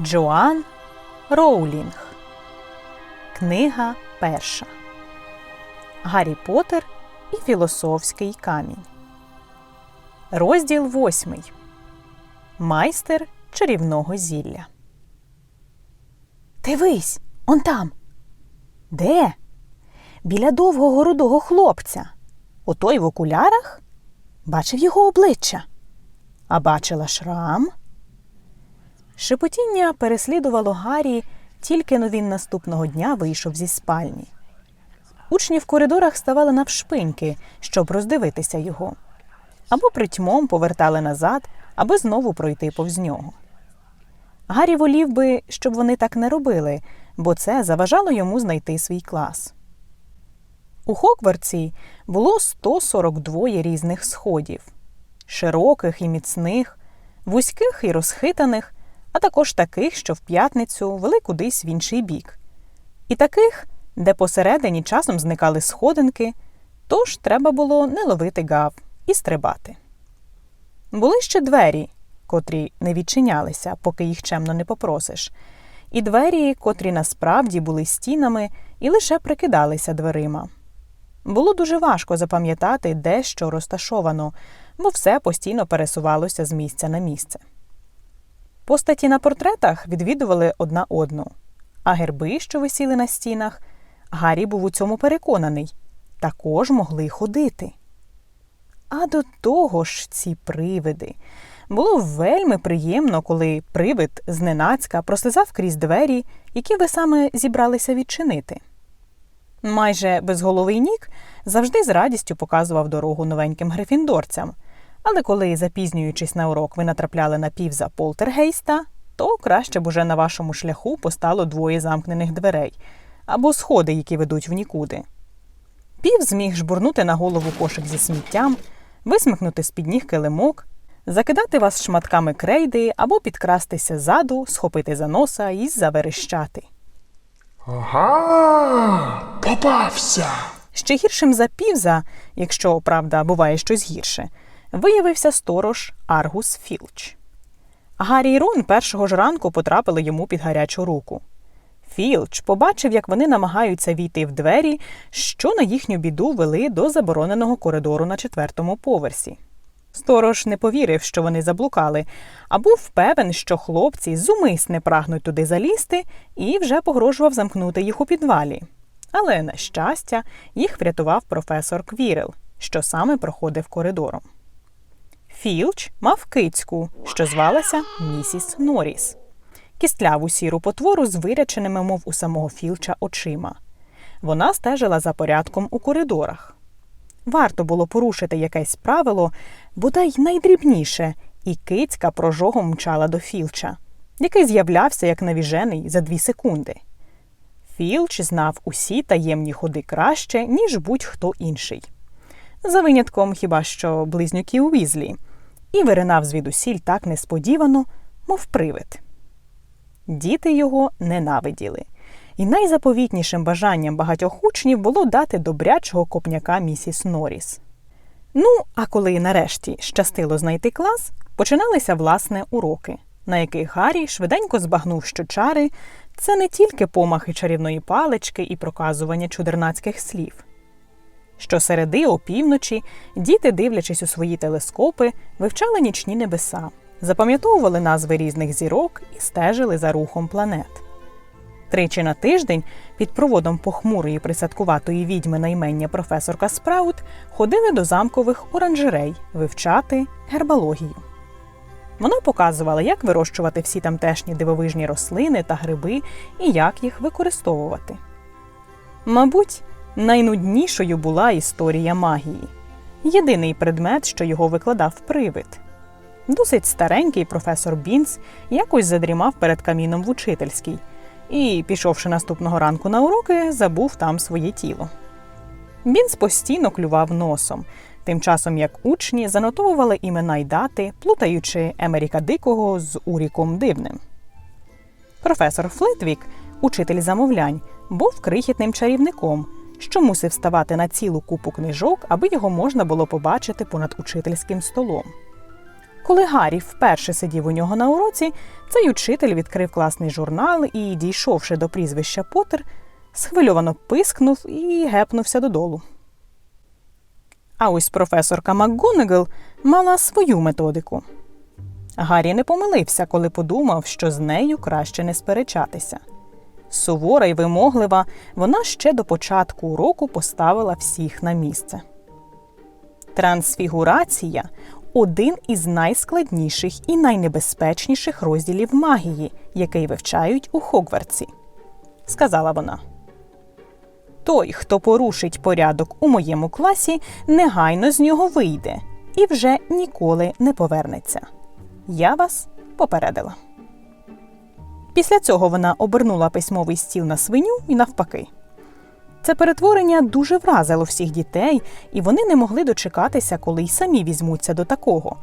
Джоан Роулінг. Книга перша. Гаррі Поттер і Філософський камінь. Розділ восьмий. Майстер чарівного зілля. Дивись, он там. Де? Біля довгого рудого хлопця. Отой в окулярах? Бачив його обличчя. А бачила шрам. Шепотіння переслідувало Гаррі, тільки но він наступного дня вийшов зі спальні. Учні в коридорах ставали навшпиньки, щоб роздивитися його, або притьмом повертали назад, аби знову пройти повз нього. Гаррі волів би, щоб вони так не робили, бо це заважало йому знайти свій клас. У Хоквартсі було 142 різних сходів широких і міцних, вузьких і розхитаних, а також таких, що в п'ятницю вели кудись в інший бік, і таких, де посередині часом зникали сходинки, тож треба було не ловити гав і стрибати. Були ще двері, котрі не відчинялися, поки їх чемно не попросиш, і двері, котрі насправді були стінами і лише прикидалися дверима. Було дуже важко запам'ятати, де що розташовано, бо все постійно пересувалося з місця на місце. Постаті на портретах відвідували одна одну, а герби, що висіли на стінах, Гаррі був у цьому переконаний, також могли ходити. А до того ж ці привиди. Було вельми приємно, коли привид зненацька прослизав крізь двері, які ви саме зібралися відчинити. Майже безголовий нік завжди з радістю показував дорогу новеньким грифіндорцям, але коли, запізнюючись на урок, ви натрапляли на півза полтергейста, то краще б уже на вашому шляху постало двоє замкнених дверей або сходи, які ведуть в нікуди. Пів зміг жбурнути на голову кошик зі сміттям, висмикнути з-під ніг килимок, закидати вас шматками крейди або підкрастися ззаду, схопити за носа і заверещати. Ага, попався. Ще гіршим за півза, якщо правда буває щось гірше, виявився сторож Аргус Філч. Гаррі і Рон першого ж ранку потрапили йому під гарячу руку. Філч побачив, як вони намагаються війти в двері, що на їхню біду вели до забороненого коридору на четвертому поверсі. Сторож не повірив, що вони заблукали, а був певен, що хлопці зумисне прагнуть туди залізти і вже погрожував замкнути їх у підвалі. Але, на щастя, їх врятував професор Квірел, що саме проходив коридором. Філч мав кицьку, що звалася місіс Норріс. Кістляву сіру потвору з виряченими, мов у самого Філча, очима. Вона стежила за порядком у коридорах. Варто було порушити якесь правило, бодай найдрібніше, і кицька прожогом мчала до Філча, який з'являвся як навіжений за дві секунди. Філч знав усі таємні ходи краще, ніж будь-хто інший. За винятком хіба що близнюків Уізлі, і виринав звідусіль так несподівано, мов привид. Діти його ненавиділи, і найзаповітнішим бажанням багатьох учнів було дати добрячого копняка місіс Норріс. Ну, а коли нарешті щастило знайти клас, починалися власне уроки, на яких Гаррі швиденько збагнув, що чари це не тільки помахи чарівної палички і проказування чудернацьких слів. Щосереди опівночі діти, дивлячись у свої телескопи, вивчали нічні небеса, запам'ятовували назви різних зірок і стежили за рухом планет. Тричі на тиждень під проводом похмурої присадкуватої відьми на імення професорка Спраут ходили до замкових оранжерей вивчати гербалогію. Вона показувала, як вирощувати всі тамтешні дивовижні рослини та гриби і як їх використовувати. Мабуть, найнуднішою була історія магії єдиний предмет, що його викладав привид. Досить старенький професор Бінс якось задрімав перед каміном в учительській і, пішовши наступного ранку на уроки, забув там своє тіло. Бінс постійно клював носом, тим часом як учні занотовували імена й дати, плутаючи Емеріка Дикого з Уріком Дивним. Професор Флитвік, учитель замовлянь, був крихітним чарівником, що мусив ставати на цілу купу книжок, аби його можна було побачити понад учительським столом. Коли Гаррі вперше сидів у нього на уроці, цей учитель відкрив класний журнал і, дійшовши до прізвища Поттер, схвильовано пискнув і гепнувся додолу. А ось професорка МакГонагал мала свою методику. Гаррі не помилився, коли подумав, що з нею краще не сперечатися. Сувора й вимоглива, вона ще до початку уроку поставила всіх на місце. Трансфігурація один із найскладніших і найнебезпечніших розділів магії, який вивчають у Хогвартсі, сказала вона. Той, хто порушить порядок у моєму класі, негайно з нього вийде і вже ніколи не повернеться. Я вас попередила. Після цього вона обернула письмовий стіл на свиню і навпаки. Це перетворення дуже вразило всіх дітей, і вони не могли дочекатися, коли й самі візьмуться до такого.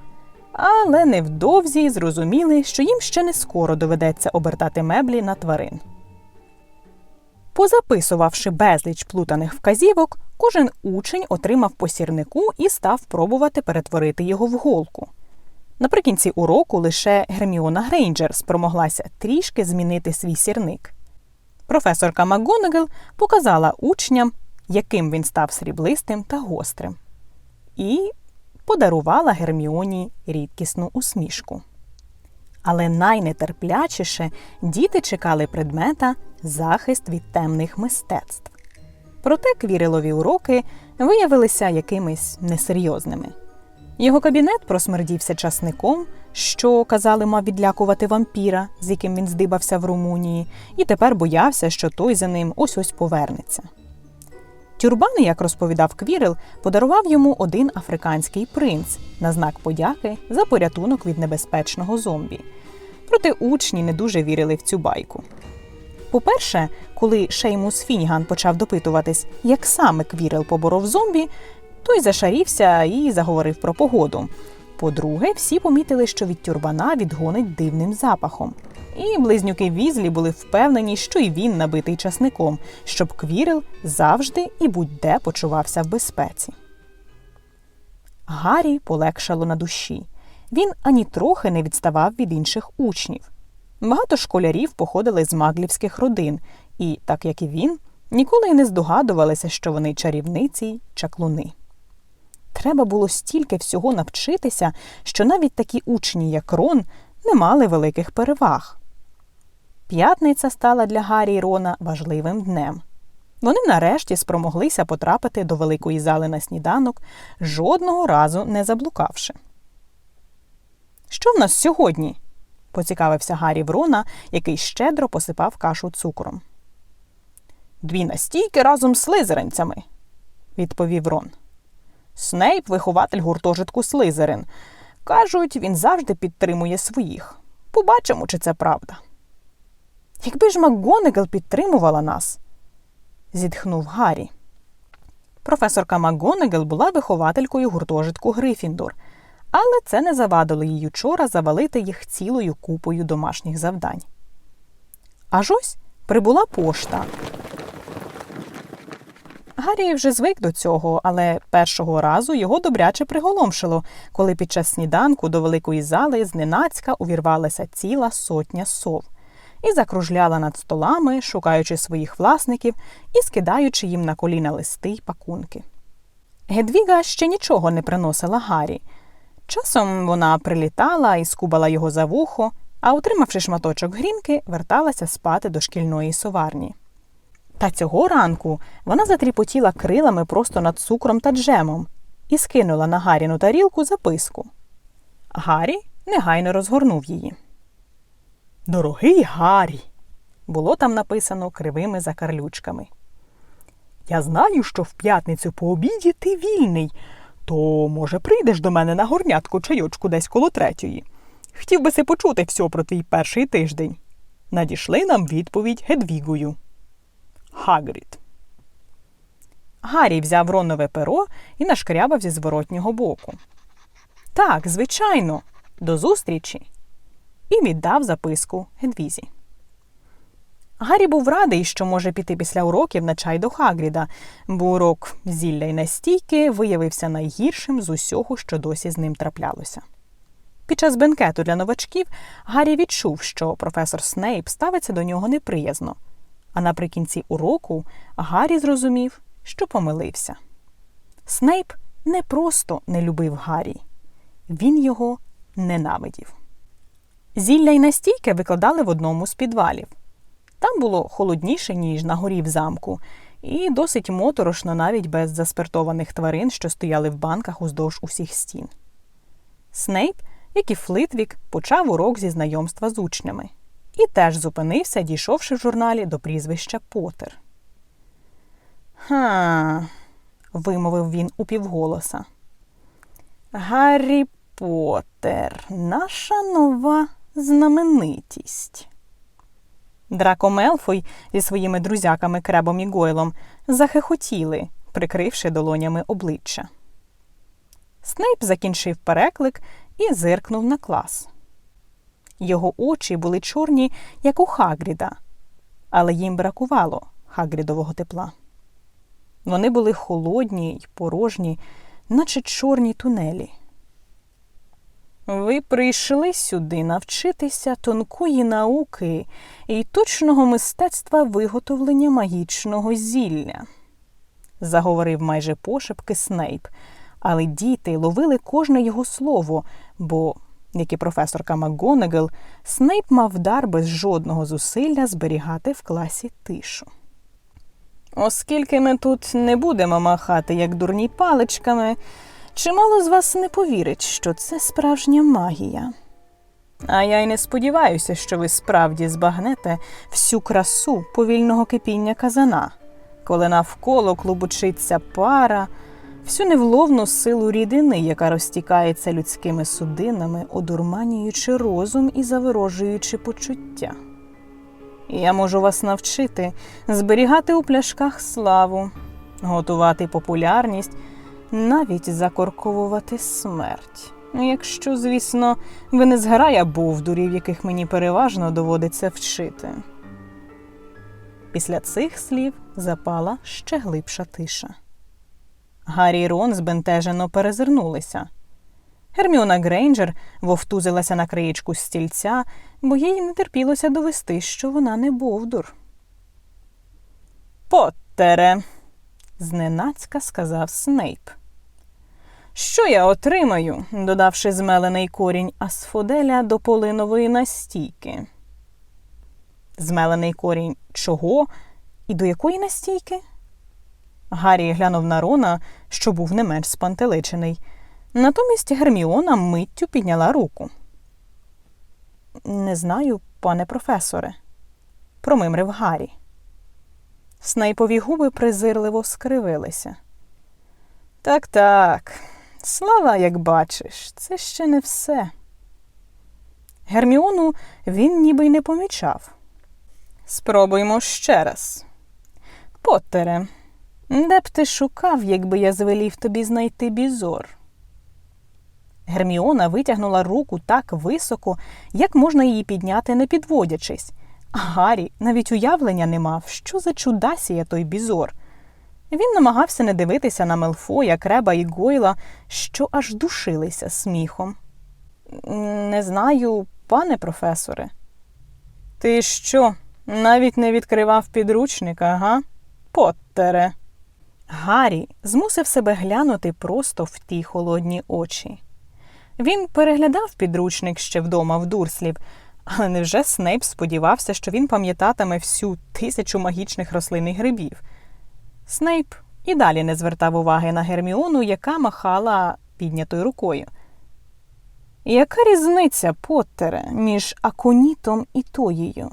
Але невдовзі зрозуміли, що їм ще не скоро доведеться обертати меблі на тварин. Позаписувавши безліч плутаних вказівок, кожен учень отримав по сірнику і став пробувати перетворити його в голку. Наприкінці уроку лише Герміона Грейнджер спромоглася трішки змінити свій сірник. Професорка МакГонагал показала учням, яким він став сріблистим та гострим, і подарувала Герміоні рідкісну усмішку. Але найнетерплячіше діти чекали предмета захист від темних мистецтв. Проте квірилові уроки виявилися якимись несерйозними. Його кабінет просмердівся часником, що казали, мав відлякувати вампіра, з яким він здибався в Румунії, і тепер боявся, що той за ним ось ось повернеться. Тюрбани, як розповідав Квірил, подарував йому один африканський принц на знак подяки за порятунок від небезпечного зомбі. Проте учні не дуже вірили в цю байку. По-перше, коли Шеймус Фініган почав допитуватись, як саме Квірел поборов зомбі, той зашарівся і заговорив про погоду. По-друге, всі помітили, що від тюрбана відгонить дивним запахом. І близнюки Візлі були впевнені, що й він набитий часником, щоб Квірел завжди і будь-де почувався в безпеці. Гаррі полегшало на душі. Він ані трохи не відставав від інших учнів. Багато школярів походили з маглівських родин, і, так як і він, ніколи й не здогадувалися, що вони чарівниці й чаклуни. Треба було стільки всього навчитися, що навіть такі учні, як Рон, не мали великих переваг. П'ятниця стала для Гаррі й Рона важливим днем. Вони нарешті спромоглися потрапити до великої зали на сніданок, жодного разу не заблукавши. Що в нас сьогодні? поцікавився Гаррі в Рона, який щедро посипав кашу цукром. Дві настійки разом з слизеринцями, відповів Рон. Снейп вихователь гуртожитку Слизерин. Кажуть, він завжди підтримує своїх. Побачимо, чи це правда. Якби ж МакГонагал підтримувала нас, зітхнув Гаррі. Професорка МакГонагал була вихователькою гуртожитку Грифіндор, але це не завадило їй учора завалити їх цілою купою домашніх завдань. Аж ось прибула пошта. Гаррі вже звик до цього, але першого разу його добряче приголомшило, коли під час сніданку до великої зали зненацька увірвалася ціла сотня сов і закружляла над столами, шукаючи своїх власників і скидаючи їм на коліна листи й пакунки. Гедвіга ще нічого не приносила Гаррі. Часом вона прилітала і скубала його за вухо, а, отримавши шматочок грінки, верталася спати до шкільної соварні. Та цього ранку вона затріпотіла крилами просто над цукром та джемом і скинула на Гаріну тарілку записку. Гаррі негайно розгорнув її. Дорогий Гаррі, було там написано кривими закарлючками. Я знаю, що в п'ятницю по обіді ти вільний, то, може, прийдеш до мене на горнятку чайочку десь коло третьої. Хотів би си почути все про твій перший тиждень. Надішли нам відповідь Гедвігою. Хагрід. Гаррі взяв ронове перо і нашкрябав зі зворотнього боку. Так, звичайно, до зустрічі. І віддав записку Гедвізі. Гаррі був радий, що може піти після уроків на чай до Хагріда, бо урок зілля й настійки виявився найгіршим з усього, що досі з ним траплялося. Під час бенкету для новачків Гаррі відчув, що професор Снейп ставиться до нього неприязно. А наприкінці уроку Гаррі зрозумів, що помилився. Снейп не просто не любив Гаррі, він його ненавидів. Зілля й настійки викладали в одному з підвалів. Там було холодніше, ніж на горі в замку, і досить моторошно навіть без заспиртованих тварин, що стояли в банках уздовж усіх стін. Снейп, як і Флитвік, почав урок зі знайомства з учнями і теж зупинився, дійшовши в журналі до прізвища Потер. Ха, вимовив він упівголоса. Гаррі Поттер, наша нова знаменитість. Драко Мелфой зі своїми друзяками Кребом і Гойлом захихотіли, прикривши долонями обличчя. Снейп закінчив переклик і зиркнув на клас. Його очі були чорні, як у Хагріда, але їм бракувало Хагрідового тепла. Вони були холодні й порожні, наче чорні тунелі. Ви прийшли сюди навчитися тонкої науки і точного мистецтва виготовлення магічного зілля, заговорив майже пошепки Снейп, але діти ловили кожне його слово, бо, як і професорка МакГонагал, Снейп мав дар без жодного зусилля зберігати в класі тишу. Оскільки ми тут не будемо махати як дурні паличками, чимало з вас не повірить, що це справжня магія. А я й не сподіваюся, що ви справді збагнете всю красу повільного кипіння казана, коли навколо клубочиться пара, всю невловну силу рідини, яка розтікається людськими судинами, одурманюючи розум і заворожуючи почуття. Я можу вас навчити зберігати у пляшках славу, готувати популярність, навіть закорковувати смерть. Якщо, звісно, ви не зграя бовдурів, яких мені переважно доводиться вчити. Після цих слів запала ще глибша тиша. Гаррі і Рон збентежено перезирнулися. Герміона Грейнджер вовтузилася на краєчку стільця, бо їй не терпілося довести, що вона не бовдур. Поттере, зненацька сказав Снейп. Що я отримаю, додавши змелений корінь асфоделя до полинової настійки? Змелений корінь чого і до якої настійки? Гаррі глянув на Рона, що був не менш спантеличений. Натомість Герміона миттю підняла руку. Не знаю, пане професоре, промимрив Гаррі. Снайпові губи презирливо скривилися. Так, так, слава, як бачиш, це ще не все. Герміону він ніби й не помічав. Спробуймо ще раз. Поттере, де б ти шукав, якби я звелів тобі знайти бізор? Герміона витягнула руку так високо, як можна її підняти, не підводячись. А Гаррі навіть уявлення не мав, що за чудасія той бізор. Він намагався не дивитися на Мелфоя, Креба і Гойла, що аж душилися сміхом. Не знаю, пане професоре. Ти що, навіть не відкривав підручника, га? Поттере. Гаррі змусив себе глянути просто в ті холодні очі. Він переглядав підручник ще вдома в Дурслів, але невже Снейп сподівався, що він пам'ятатиме всю тисячу магічних рослин і грибів? Снейп і далі не звертав уваги на Герміону, яка махала піднятою рукою. Яка різниця, Поттере, між Аконітом і Тоєю?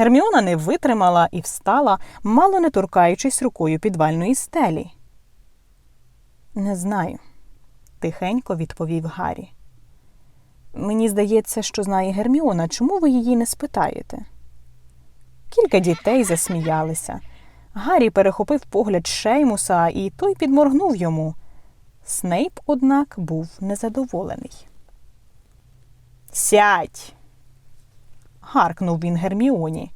Герміона не витримала і встала, мало не торкаючись рукою підвальної стелі. Не знаю, тихенько відповів Гаррі. Мені здається, що знає Герміона, чому ви її не спитаєте? Кілька дітей засміялися. Гаррі перехопив погляд Шеймуса, і той підморгнув йому. Снейп, однак, був незадоволений. Сядь. Гаркнув він Герміоні.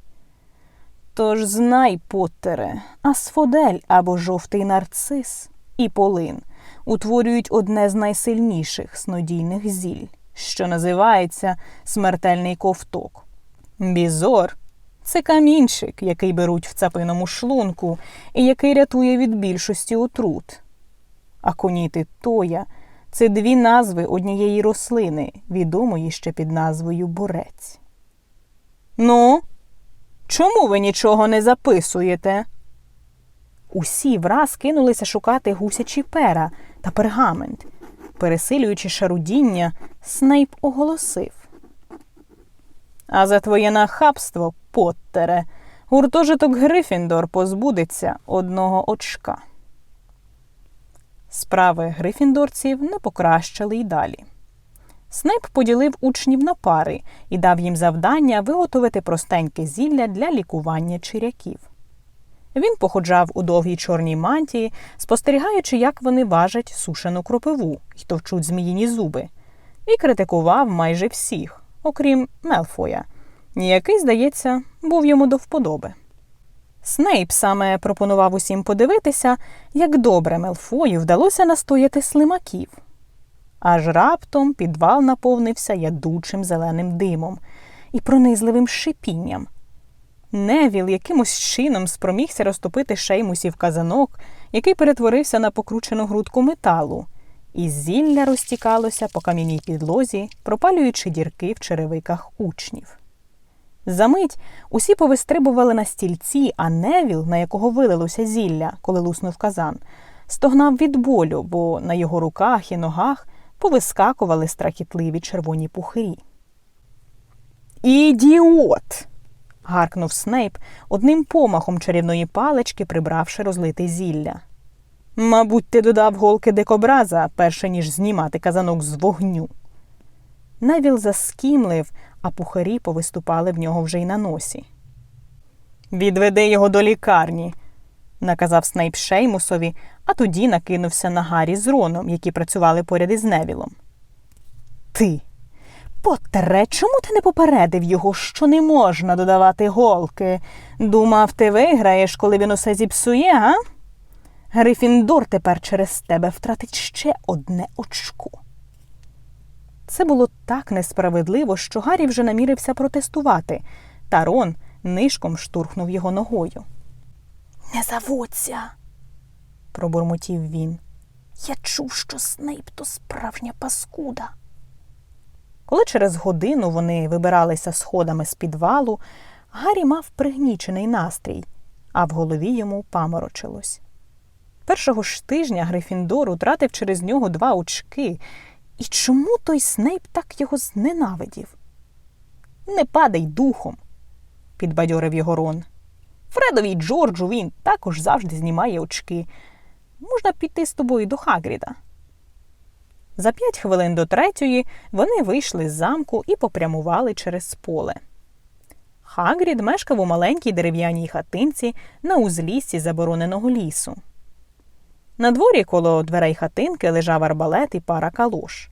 Тож знай, Поттере, асфодель або жовтий нарцис і полин утворюють одне з найсильніших снодійних зіль, що називається смертельний ковток. Бізор це камінчик, який беруть в цапиному шлунку і який рятує від більшості отрут. Аконіти Тоя це дві назви однієї рослини, відомої ще під назвою борець. Ну, чому ви нічого не записуєте? Усі враз кинулися шукати гусячі пера та пергамент. Пересилюючи шарудіння, Снейп оголосив. А за твоє нахабство, Поттере, гуртожиток Грифіндор позбудеться одного очка. Справи грифіндорців не покращили й далі. Снейп поділив учнів на пари і дав їм завдання виготовити простеньке зілля для лікування чиряків. Він походжав у довгій чорній мантії, спостерігаючи, як вони важать сушену кропиву й товчуть зміїні зуби, і критикував майже всіх, окрім Мелфоя, який, здається, був йому до вподоби. Снейп саме пропонував усім подивитися, як добре Мелфою вдалося настояти слимаків. Аж раптом підвал наповнився ядучим зеленим димом і пронизливим шипінням. Невіл якимось чином спромігся розтопити шеймусів казанок, який перетворився на покручену грудку металу, і зілля розтікалося по кам'яній підлозі, пропалюючи дірки в черевиках учнів. Замить усі повистрибували на стільці, а Невіл, на якого вилилося зілля, коли луснув казан, стогнав від болю, бо на його руках і ногах повискакували страхітливі червоні пухирі. Ідіот. гаркнув Снейп, одним помахом чарівної палички прибравши розлите зілля. Мабуть, ти додав голки дикобраза, перше ніж знімати казанок з вогню. Невіл заскімлив, а пухарі повиступали в нього вже й на носі. Відведи його до лікарні, наказав Снейп Шеймусові, а тоді накинувся на Гаррі з Роном, які працювали поряд із Невілом. Ти, Поттере, чому ти не попередив його, що не можна додавати голки? Думав, ти виграєш, коли він усе зіпсує, га? Грифіндор тепер через тебе втратить ще одне очко. Це було так несправедливо, що Гаррі вже намірився протестувати, та Рон нишком штурхнув його ногою. Не заводься, пробурмотів він. Я чув, що Снейп то справжня паскуда. Коли через годину вони вибиралися сходами з підвалу, Гаррі мав пригнічений настрій, а в голові йому паморочилось. Першого ж тижня Грифіндор утратив через нього два очки. І чому той Снейп так його зненавидів? Не падай духом, підбадьорив його Рон. Фредові й Джорджу він також завжди знімає очки. Можна піти з тобою до Хагріда. За п'ять хвилин до третьої вони вийшли з замку і попрямували через поле. Хагрід мешкав у маленькій дерев'яній хатинці на узліссі забороненого лісу. На дворі коло дверей хатинки лежав арбалет і пара калош.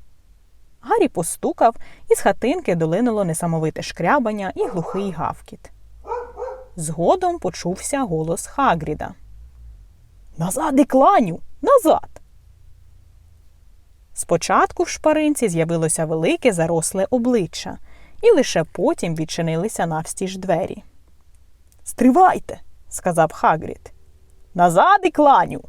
Гаррі постукав, і з хатинки долинуло несамовите шкрябання і глухий гавкіт. Згодом почувся голос Хагріда. Назад і кланю! Назад! Спочатку в шпаринці з'явилося велике заросле обличчя, і лише потім відчинилися навстіж двері. Стривайте, сказав Хагрід. Назад і кланю.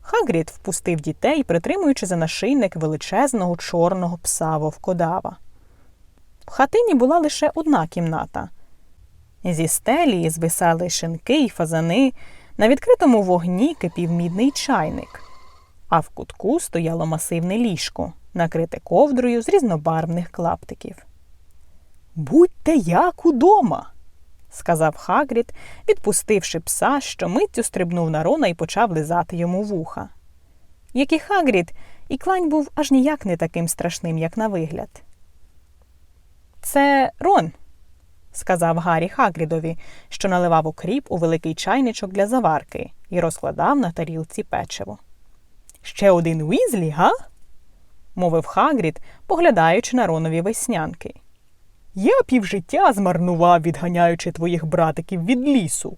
Хагрід впустив дітей, притримуючи за нашийник величезного чорного пса вовкодава. В хатині була лише одна кімната. Зі стелі звисали шинки й фазани, на відкритому вогні кипів мідний чайник, а в кутку стояло масивне ліжко, накрите ковдрою з різнобарвних клаптиків. Будьте як удома, сказав Хагрід, відпустивши пса, що миттю стрибнув на Рона і почав лизати йому вуха. Як і Хагрід, і клань був аж ніяк не таким страшним, як на вигляд. Це Рон, сказав Гаррі Хагрідові, що наливав окріп у великий чайничок для заварки і розкладав на тарілці печиво. Ще один Уізлі, га? мовив Хагрід, поглядаючи на Ронові веснянки. Я півжиття змарнував, відганяючи твоїх братиків від лісу.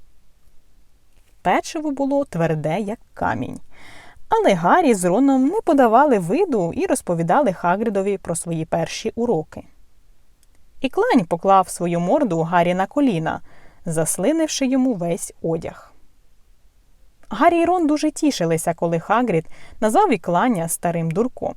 Печиво було тверде, як камінь, Але Гаррі з Роном не подавали виду і розповідали Хагрідові про свої перші уроки. І клань поклав свою морду Гаррі на коліна, заслинивши йому весь одяг. Гаррі і Рон дуже тішилися, коли Хагрід назвав Ікланя старим дурком.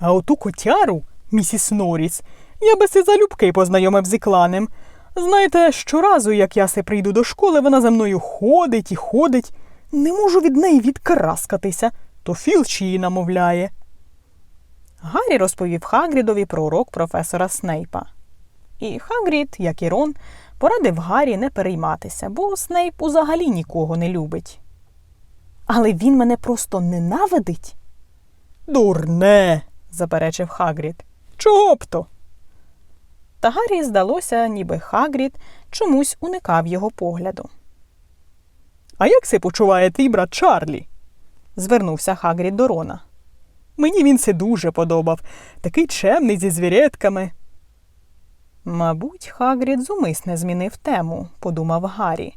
А оту котяру, місіс Норріс, я би си залюбки познайомив з Ікланем. Знаєте, щоразу, як я се прийду до школи, вона за мною ходить і ходить. Не можу від неї відкараскатися, то Філч її намовляє. Гаррі розповів Хагрідові про урок професора Снейпа. І Хагрід, як і Рон, порадив Гаррі не перейматися, бо Снейп узагалі нікого не любить. Але він мене просто ненавидить. Дурне, заперечив Хагрід. Чого б то? Та Гаррі здалося, ніби Хагрід чомусь уникав його погляду. А як се почуває твій брат Чарлі? звернувся Хагрід до Рона. Мені він се дуже подобав, такий чемний зі звірятками. Мабуть, Хагрід зумисне змінив тему, подумав Гаррі.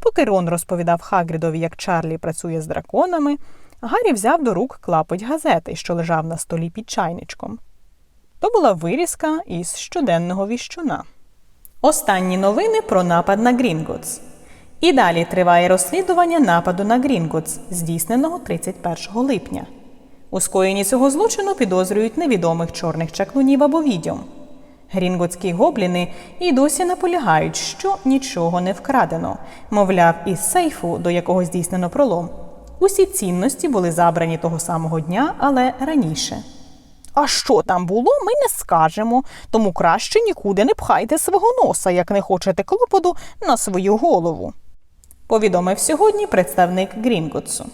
Поки Рон розповідав Хагрідові, як Чарлі працює з драконами, Гаррі взяв до рук клапоть газети, що лежав на столі під чайничком. То була вирізка із щоденного віщуна. Останні новини про напад на Грінготс. І далі триває розслідування нападу на Грінготс, здійсненого 31 липня. У скоєнні цього злочину підозрюють невідомих чорних чаклунів або відьом. Грінготські гобліни і досі наполягають, що нічого не вкрадено. Мовляв, із сейфу, до якого здійснено пролом. Усі цінності були забрані того самого дня, але раніше. А що там було, ми не скажемо, тому краще нікуди не пхайте свого носа, як не хочете клопоту на свою голову. Повідомив сьогодні представник Грінготсу.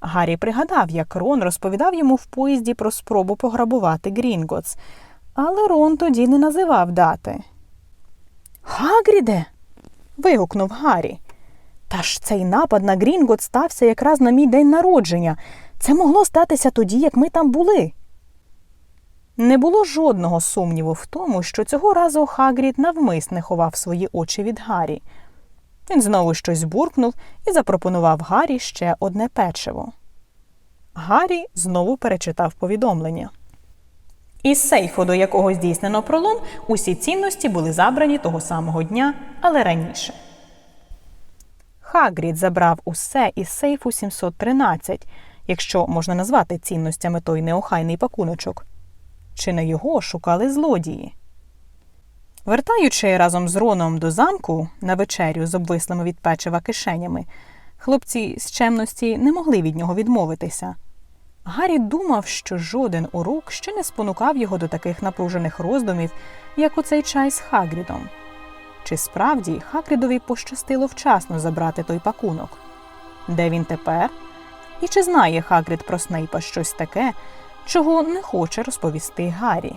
Гаррі пригадав, як Рон розповідав йому в поїзді про спробу пограбувати Грінготс, але Рон тоді не називав дати. Хагріде. вигукнув Гаррі. Та ж цей напад на Грінгот стався якраз на мій день народження. Це могло статися тоді, як ми там були. Не було жодного сумніву в тому, що цього разу Хагрід навмисне ховав свої очі від Гаррі. Він знову щось буркнув і запропонував Гаррі ще одне печиво. Гаррі знову перечитав повідомлення. Із сейфу, до якого здійснено пролом, усі цінності були забрані того самого дня, але раніше. Хагрід забрав усе із сейфу 713, якщо можна назвати цінностями той неохайний пакуночок. Чи не його шукали злодії? Вертаючи разом з Роном до замку на вечерю з обвислими від печива кишенями, хлопці з чемності не могли від нього відмовитися. Гаррі думав, що жоден урок ще не спонукав його до таких напружених роздумів, як у цей чай з Хагрідом. Чи справді Хагрідові пощастило вчасно забрати той пакунок? Де він тепер? І чи знає Хагрід про Снейпа щось таке, чого не хоче розповісти Гаррі?